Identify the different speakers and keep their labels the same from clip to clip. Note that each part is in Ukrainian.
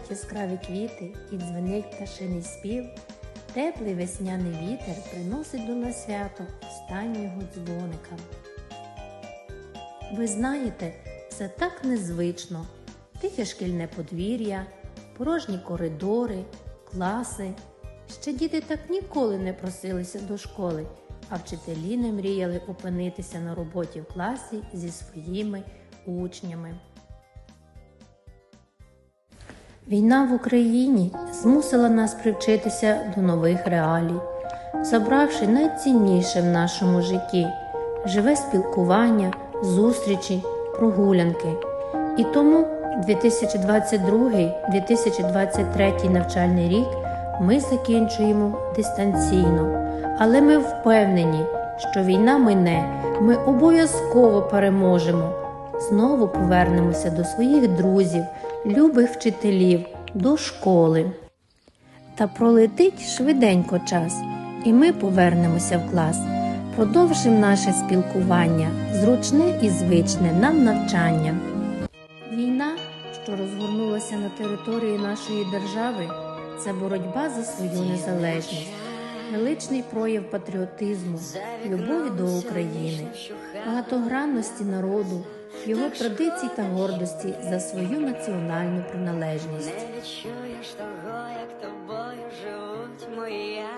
Speaker 1: розквітають яскраві квіти і дзвенить пташиний спів, теплий весняний вітер приносить до нас свято останнього дзвоника. Ви знаєте, це так незвично. Тихе шкільне подвір'я, порожні коридори, класи. Ще діти так ніколи не просилися до школи, а вчителі не мріяли опинитися на роботі в класі зі своїми учнями. Війна в Україні змусила нас привчитися до нових реалій, забравши найцінніше в нашому житті живе спілкування, зустрічі, прогулянки. І тому 2022-2023 навчальний рік ми закінчуємо дистанційно, але ми впевнені, що війна мине, ми обов'язково переможемо. Знову повернемося до своїх друзів, любих вчителів, до школи. Та пролетить швиденько час, і ми повернемося в клас. Продовжимо наше спілкування, зручне і звичне нам навчання. Війна, що розгорнулася на території нашої держави, це боротьба за свою незалежність, величний прояв патріотизму, любові до України, багатогранності народу, його традицій та гордості за свою національну приналежність.
Speaker 2: Не відчуєш того, як тобою живуть моя,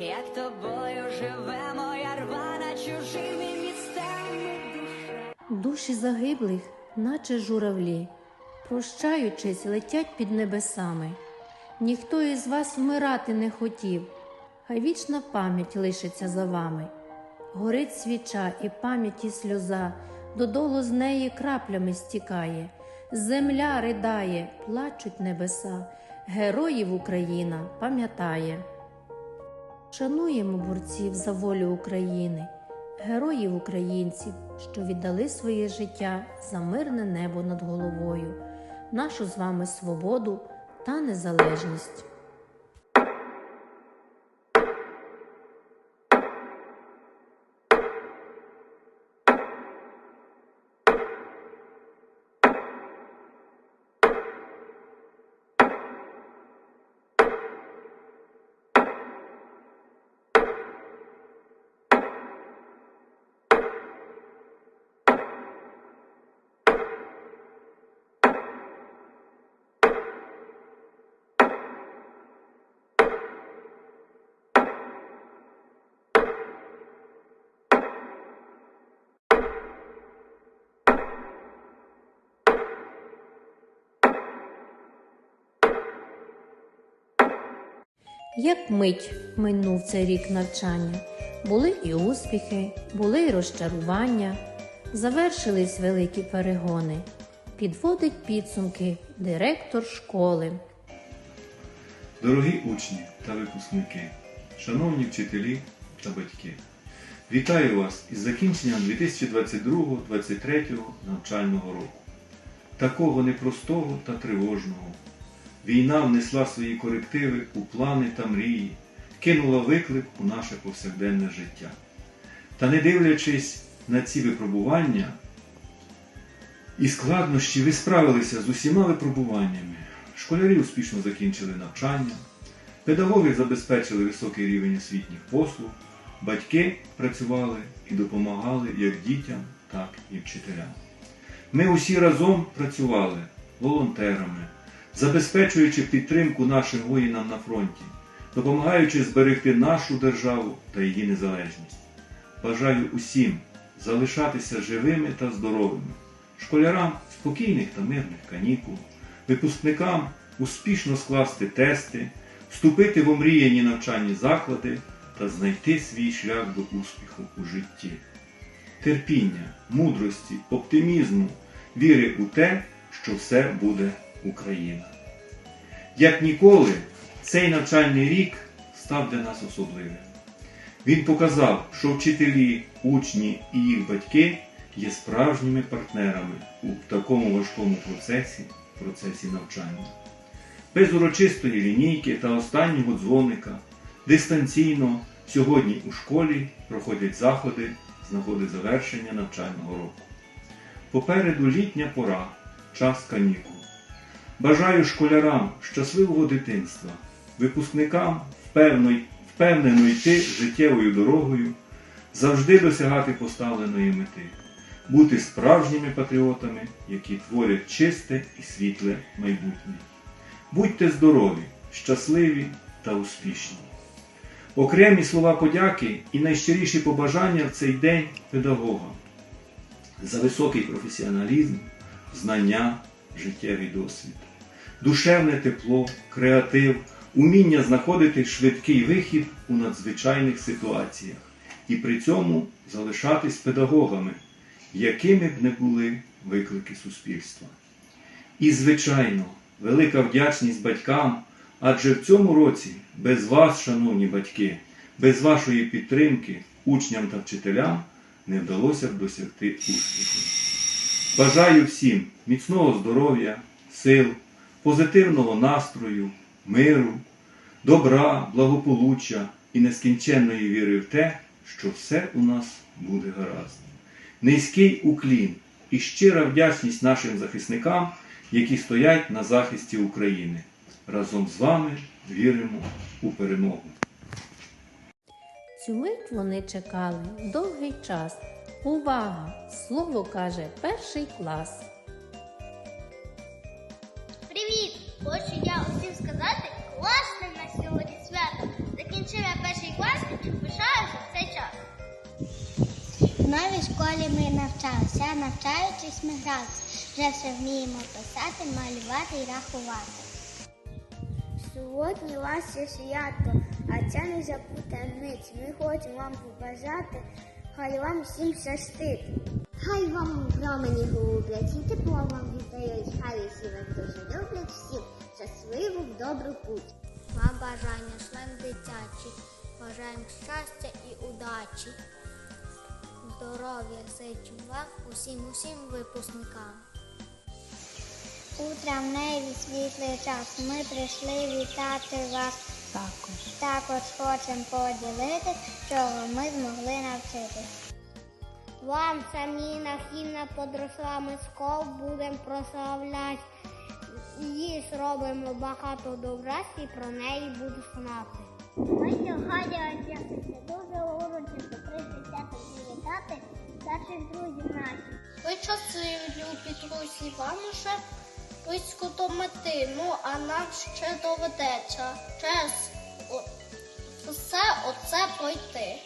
Speaker 2: як тобою живе моя рвана чужими містами душа.
Speaker 1: Душі загиблих, наче журавлі, прощаючись, летять під небесами. Ніхто із вас вмирати не хотів, хай вічна пам'ять лишиться за вами. Горить свіча і пам'яті сльоза, додолу з неї краплями стікає. Земля ридає, плачуть небеса, героїв Україна пам'ятає. Шануємо борців за волю України, героїв українців, що віддали своє життя за мирне небо над головою, нашу з вами свободу та незалежність. Як мить минув цей рік навчання, були і успіхи, були і розчарування, завершились великі перегони. Підводить підсумки директор школи.
Speaker 3: Дорогі учні та випускники, шановні вчителі та батьки, вітаю вас із закінченням 2022-2023 навчального року. Такого непростого та тривожного. Війна внесла свої корективи у плани та мрії, кинула виклик у наше повсякденне життя. Та не дивлячись на ці випробування і складнощі, ви справилися з усіма випробуваннями. Школярі успішно закінчили навчання, педагоги забезпечили високий рівень освітніх послуг, батьки працювали і допомагали як дітям, так і вчителям. Ми усі разом працювали волонтерами, забезпечуючи підтримку нашим воїнам на фронті, допомагаючи зберегти нашу державу та її незалежність. Бажаю усім залишатися живими та здоровими, школярам спокійних та мирних канікул, випускникам успішно скласти тести, вступити в омріяні навчальні заклади та знайти свій шлях до успіху у житті. Терпіння, мудрості, оптимізму, віри у те, що все буде Україна. Як ніколи, цей навчальний рік став для нас особливим. Він показав, що вчителі, учні і їх батьки є справжніми партнерами у такому важкому процесі, процесі навчання. Без урочистої лінійки та останнього дзвоника дистанційно сьогодні у школі проходять заходи з нагоди завершення навчального року. Попереду літня пора, час канікул. Бажаю школярам щасливого дитинства, випускникам впевнено йти життєвою дорогою, завжди досягати поставленої мети, бути справжніми патріотами, які творять чисте і світле майбутнє. Будьте здорові, щасливі та успішні. Окремі слова подяки і найщиріші побажання в цей день педагогам за високий професіоналізм, знання, життєвий досвід, душевне тепло, креатив, уміння знаходити швидкий вихід у надзвичайних ситуаціях і при цьому залишатись педагогами, якими б не були виклики суспільства. І, звичайно, велика вдячність батькам, адже в цьому році без вас, шановні батьки, без вашої підтримки учням та вчителям не вдалося б досягти успіху. Бажаю всім міцного здоров'я, сил, позитивного настрою, миру, добра, благополуччя і нескінченної віри в те, що все у нас буде гаразд. Низький уклін і щира вдячність нашим захисникам, які стоять на захисті України. Разом з вами віримо у перемогу.
Speaker 1: Цю мить вони чекали довгий час. Увага! Слово каже перший клас.
Speaker 4: Новій школі ми навчалися, навчаючись ми гралися. Вже все вміємо писати, малювати і рахувати. Сьогодні у вас є свято, а це не запутаниць. Ми хочемо вам побажати, хай вам всім щастить. Хай вам промені гублять, і тепло вам віддають, хай усі вас дуже люблять всім. Щасливу в добру путь. Вам бажання член дитячий, бажаємо щастя і удачі. Здоров'я сичу вам усім усім випускникам. У травневий світлий час ми прийшли вітати вас.
Speaker 1: Також.
Speaker 4: Також хочемо поділитись, чого ми змогли навчитись. Вам самі нахідна подросла, ми скол будемо прославляти. Їй зробимо багато добра і про неї буду знати. Ми сьогодні одягнемося дуже привітати наших друзів наших. Ви щасливі, любі друзі, вам уже близько до мети, ну а нам ще доведеться через все оце пройти.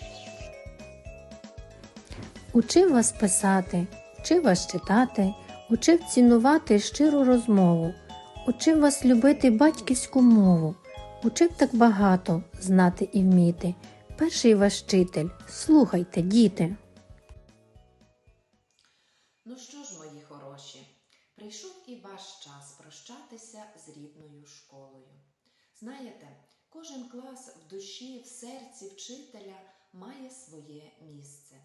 Speaker 1: Учив вас писати, учив вас читати, учив цінувати щиру розмову, учив вас любити батьківську мову, учив так багато знати і вміти. Перший ваш вчитель, слухайте, діти.
Speaker 5: Прощатися з рідною школою. Знаєте, кожен клас в душі, в серці вчителя має своє місце.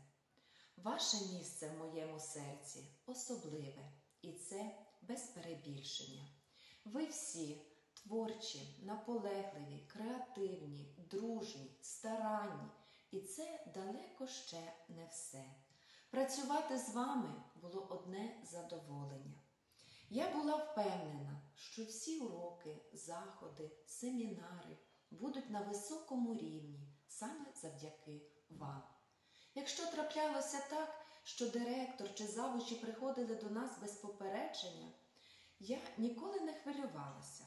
Speaker 5: Ваше місце в моєму серці особливе, і це без перебільшення. Ви всі творчі, наполегливі, креативні, дружні, старанні, і це далеко ще не все. Працювати з вами було одне задоволення. Я була впевнена, що всі уроки, заходи, семінари будуть на високому рівні саме завдяки вам. Якщо траплялося так, що директор чи завучі приходили до нас без попередження, я ніколи не хвилювалася.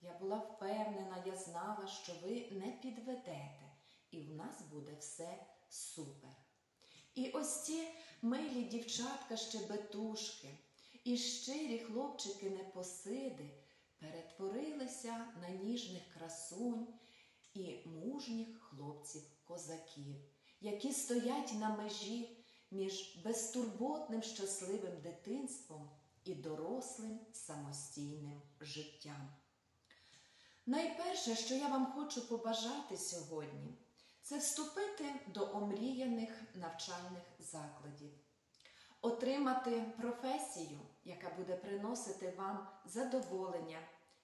Speaker 5: Я була впевнена, я знала, що ви не підведете, і в нас буде все супер. І ось ці милі дівчатка щебетушки і щирі хлопчики непосиди перетворилися на ніжних красунь і мужніх хлопців-козаків, які стоять на межі між безтурботним щасливим дитинством і дорослим самостійним життям. Найперше, що я вам хочу побажати сьогодні, це вступити до омріяних навчальних закладів, отримати професію, яка буде приносити вам задоволення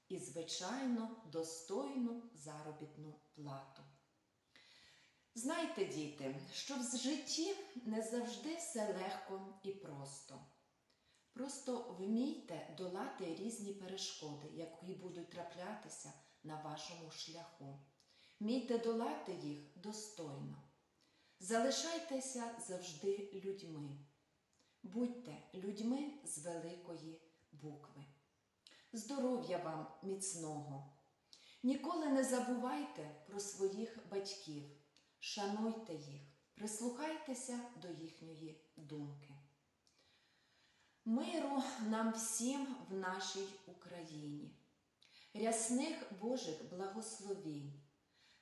Speaker 5: і, звичайно, достойну заробітну плату. Знайте, діти, що в житті не завжди все легко і просто. Просто вмійте долати різні перешкоди, які будуть траплятися на вашому шляху. Вмійте долати їх достойно. Залишайтеся завжди людьми. Будьте людьми з великої букви. Здоров'я вам міцного! Ніколи не забувайте про своїх батьків, шануйте їх, прислухайтеся до їхньої думки. Миру нам всім в нашій Україні, рясних Божих благословінь,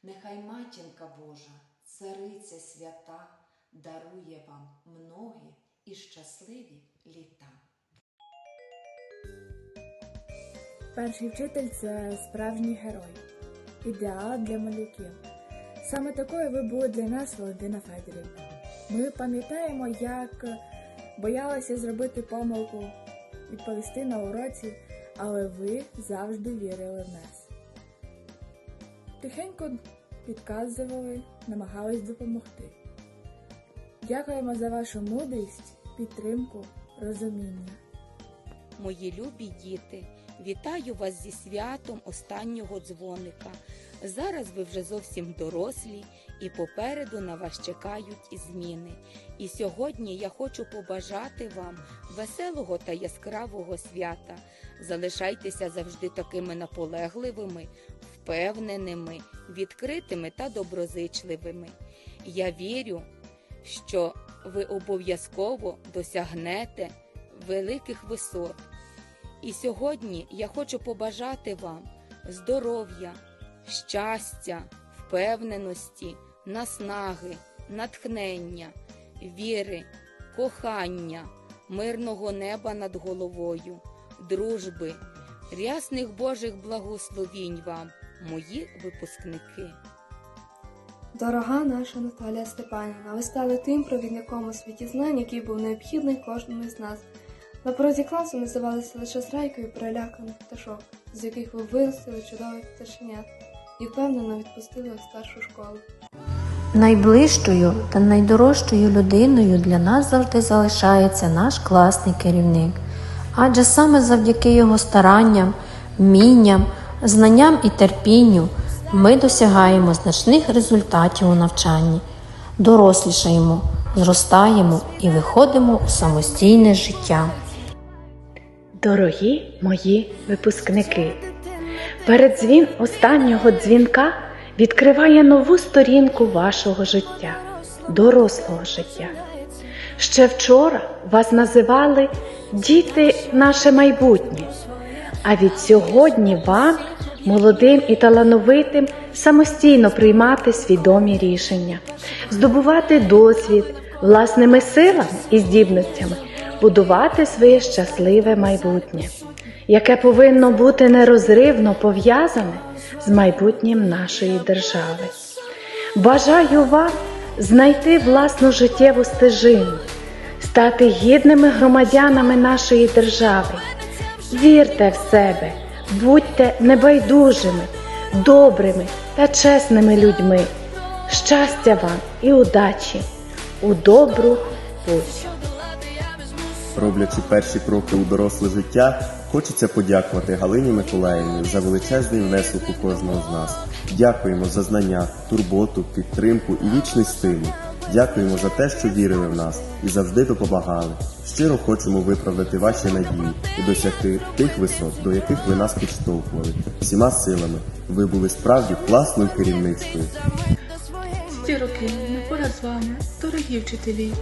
Speaker 5: нехай матінка Божа, цариця свята, дарує вам многі і щасливі літа.
Speaker 6: Перший вчитель це справжній герой, ідеал для малюків. Саме такою ви були для нас, Валентина Федорівна. Ми пам'ятаємо, як боялися зробити помилку, відповісти на уроці, але ви завжди вірили в нас. Тихенько підказували, намагались допомогти. Дякуємо за вашу мудрість, підтримку, розуміння.
Speaker 7: Мої любі діти, вітаю вас зі святом останнього дзвоника. Зараз ви вже зовсім дорослі і попереду на вас чекають зміни. І сьогодні я хочу побажати вам веселого та яскравого свята. Залишайтеся завжди такими наполегливими, впевненими, відкритими та доброзичливими. Я вірю, що ви обов'язково досягнете великих висот. І сьогодні я хочу побажати вам здоров'я, щастя, впевненості, наснаги, натхнення, віри, кохання, мирного неба над головою, дружби, рясних Божих благословінь вам, мої випускники.
Speaker 8: Дорога наша Наталія Степанівна, ви стали тим провідником у світі знань, який був необхідний кожному з нас. На порозі класу називалися лише зрайкою переляканих пташок, з яких ви виростили чудових пташенят і впевнено відпустили у старшу школу.
Speaker 1: Найближчою та найдорожчою людиною для нас завжди залишається наш класний керівник, адже саме завдяки його старанням, вмінням, знанням і терпінню ми досягаємо значних результатів у навчанні, дорослішаємо, зростаємо і виходимо у самостійне життя.
Speaker 9: Дорогі мої випускники, передзвін останнього дзвінка відкриває нову сторінку вашого життя, дорослого життя. Ще вчора вас називали діти наше майбутнє, а від сьогодні вам, молодим і талановитим, самостійно приймати свідомі рішення, здобувати досвід власними силами і здібностями, будувати своє щасливе майбутнє, яке повинно бути нерозривно пов'язане з майбутнім нашої держави. Бажаю вам знайти власну життєву стежину, стати гідними громадянами нашої держави. Вірте в себе, будьте небайдужими, добрими та чесними людьми. Щастя вам і удачі у добру путь.
Speaker 10: Роблячи перші кроки у доросле життя, хочеться подякувати Галині Миколаївні за величезний внесок у кожного з нас. Дякуємо за знання, турботу, підтримку і вічний стимул. Дякуємо за те, що вірили в нас і завжди допомагали. Щиро хочемо виправдати ваші надії і досягти тих висот, до яких ви нас підштовхували. Всіма силами ви були справді класною керівничкою.
Speaker 6: Ці роки ми поряд з вами, дорогі вчителі,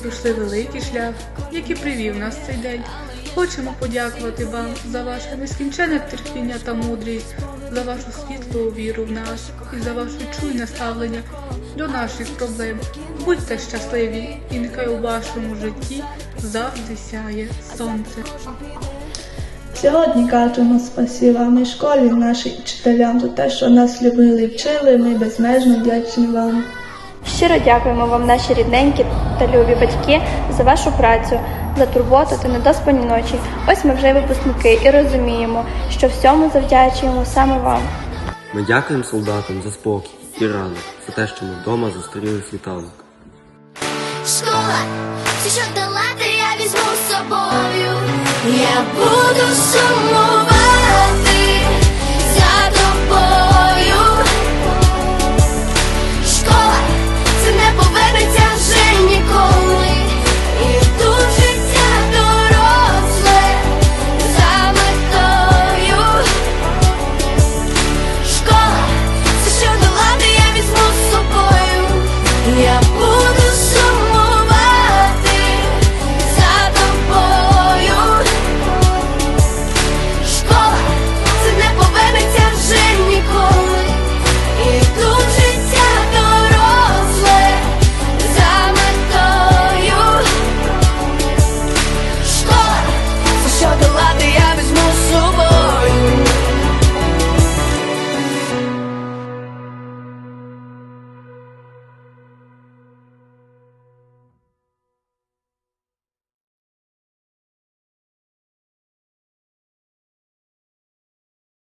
Speaker 6: пройшли великий шлях, який привів нас цей день. Хочемо подякувати вам за ваше нескінченне терпіння та мудрість, за вашу світлу віру в нас і за ваше чуйне ставлення до наших проблем. Будьте щасливі, і нехай у вашому житті завжди сяє сонце.
Speaker 11: Сьогодні кажемо спасіба ми школі, нашим вчителям за те, що нас любили і вчили. Ми безмежно вдячні вам.
Speaker 12: Щиро дякуємо вам, наші рідненькі та любі батьки, за вашу працю, за турботу та недоспані ночі. Ось ми вже випускники і розуміємо, що всьому завдячуємо саме вам.
Speaker 13: Ми дякуємо солдатам за спокій і ранок, за те, що ми вдома зустріли світанок.
Speaker 4: Школа, все, що долати, я візьму з собою.
Speaker 14: я буду сумувати.